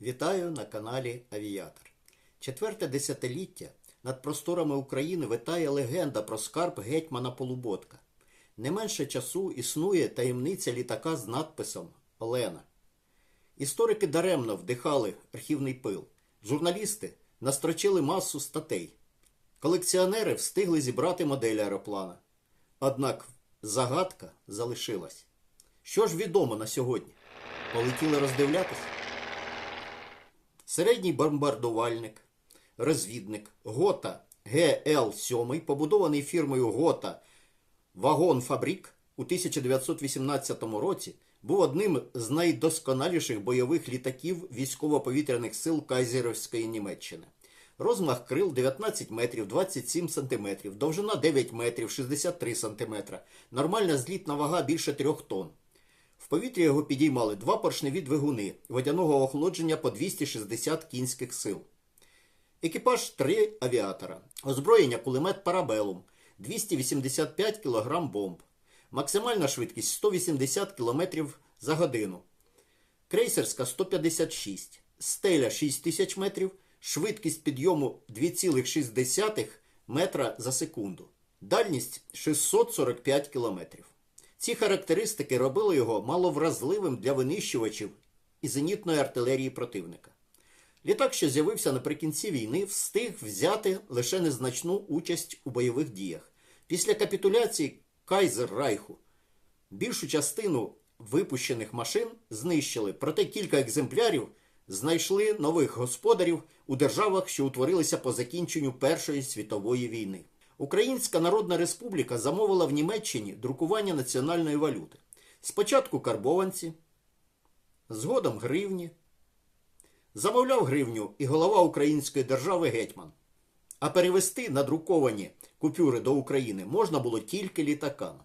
Вітаю на каналі Авіатор. Четверте десятиліття над просторами України витає легенда про скарб гетьмана Полуботка. Не менше часу існує таємниця літака з надписом Олена. Історики даремно вдихали архівний пил. Журналісти настрочили масу статей. Колекціонери встигли зібрати модель аероплана. Однак загадка залишилась. Що ж відомо на сьогодні? Полетіли роздивлятися? Середній бомбардувальник, розвідник Гота ГЛ-7, побудований фірмою Гота Вагон Фабрік у 1918 році, був одним з найдосконаліших бойових літаків військово-повітряних сил Кайзерівської Німеччини. Розмах крил 19 метрів 27 сантиметрів, довжина 9 метрів 63 сантиметра, нормальна злітна вага більше 3 тонн. В повітрі його підіймали два поршневі двигуни водяного охолодження по 260 кінських сил. Екіпаж три авіатора. Озброєння кулемет Парабелум 285 кг бомб. Максимальна швидкість 180 км за годину. Крейсерська 156. Стеля 6000 метрів. Швидкість підйому 2,6 метра за секунду. Дальність 645 кілометрів. Ці характеристики робили його маловразливим для винищувачів і зенітної артилерії противника. Літак, що з'явився наприкінці війни, встиг взяти лише незначну участь у бойових діях. Після капітуляції Кайзер-Райху більшу частину випущених машин знищили, проте кілька екземплярів знайшли нових господарів у державах, що утворилися по закінченню Першої світової війни. Українська Народна Республіка замовила в Німеччині друкування національної валюти. Спочатку карбованці, згодом гривні. Замовляв гривню і голова Української держави гетьман. А перевести надруковані купюри до України можна було тільки літаками.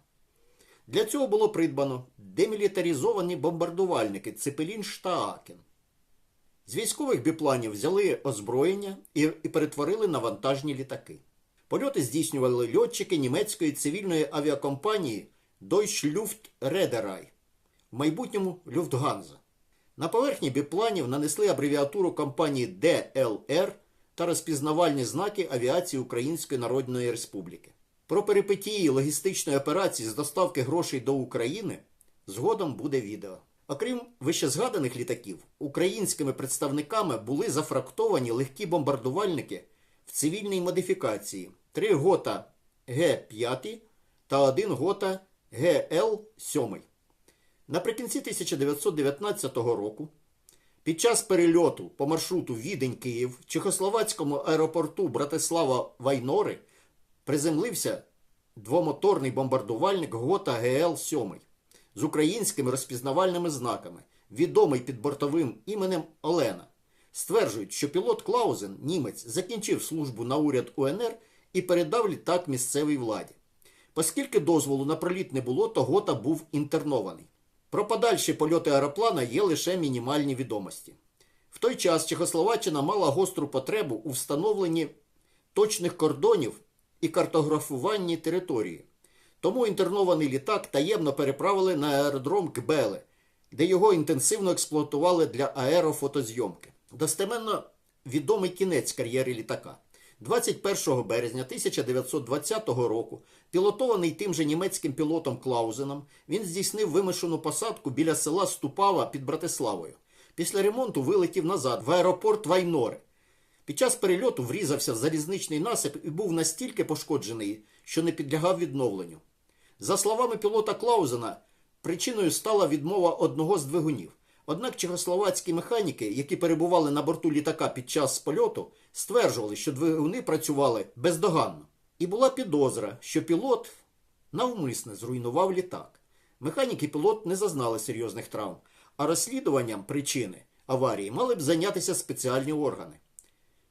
Для цього було придбано демілітаризовані бомбардувальники Цепелін Штаакен. З військових біпланів взяли озброєння і, перетворили на вантажні літаки. Польоти здійснювали льотчики німецької цивільної авіакомпанії Deutsche Luft Reederei, в майбутньому Люфтганза. На поверхні біпланів нанесли абревіатуру компанії ДЛР та розпізнавальні знаки авіації Української Народної Республіки. Про перипетії логістичної операції з доставки грошей до України згодом буде відео. Окрім вищезгаданих літаків, українськими представниками були зафрактовані легкі бомбардувальники в цивільній модифікації: три гота Г5 та один гота ГЛ7. Наприкінці 1919 року, під час перельоту по маршруту Відень-Київ в Чехословацькому аеропорту Братислава Вайнори приземлився двомоторний бомбардувальник Гота ГЛ-7 з українськими розпізнавальними знаками, відомий під бортовим іменем Олена. Стверджують, що пілот Клаузен, німець, закінчив службу на уряд УНР і передав літак місцевій владі. Оскільки дозволу на проліт не було, то Гота був інтернований. Про подальші польоти аероплана є лише мінімальні відомості. В той час Чехословаччина мала гостру потребу у встановленні точних кордонів і картографуванні території. Тому інтернований літак таємно переправили на аеродром Кбеле, де його інтенсивно експлуатували для аерофотозйомки. Достеменно відомий кінець кар'єри літака. 21 березня 1920 року, пілотований тим же німецьким пілотом Клаузеном, він здійснив вимушену посадку біля села Ступава під Братиславою. Після ремонту вилетів назад в аеропорт Вайнори. Під час перельоту врізався в залізничний насип і був настільки пошкоджений, що не підлягав відновленню. За словами пілота Клаузена, причиною стала відмова одного з двигунів. Однак чехословацькі механіки, які перебували на борту літака під час польоту, стверджували, що двигуни працювали бездоганно. І була підозра, що пілот навмисне зруйнував літак. Механіки пілот не зазнали серйозних травм, а розслідуванням причини аварії мали б зайнятися спеціальні органи.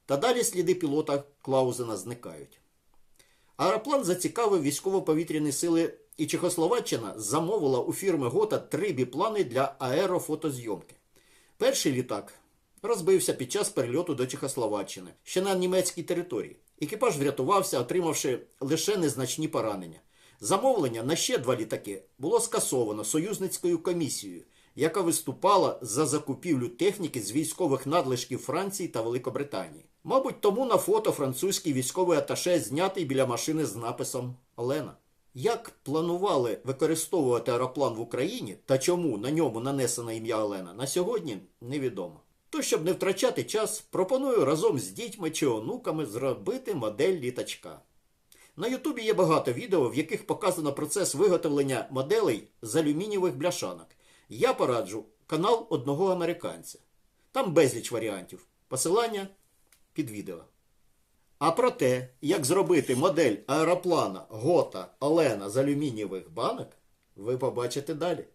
Та далі сліди пілота Клаузена зникають. Аероплан зацікавив військово-повітряні сили, і Чехословаччина замовила у фірми Гота три біплани для аерофотозйомки. Перший літак розбився під час перельоту до Чехословаччини, ще на німецькій території. Екіпаж врятувався, отримавши лише незначні поранення. Замовлення на ще два літаки було скасовано союзницькою комісією, яка виступала за закупівлю техніки з військових надлишків Франції та Великобританії. Мабуть, тому на фото французький військовий аташе знятий біля машини з написом Олена. Як планували використовувати аероплан в Україні та чому на ньому нанесено ім'я Олена, на сьогодні невідомо. То, щоб не втрачати час, пропоную разом з дітьми чи онуками зробити модель літачка. На Ютубі є багато відео, в яких показано процес виготовлення моделей з алюмінієвих бляшанок. Я пораджу канал одного американця. Там безліч варіантів. Посилання під відео. А про те, як зробити модель аероплана Гота Олена з алюмінієвих банок, ви побачите далі.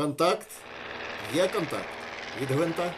Контакт. Є контакт. Від гвинта.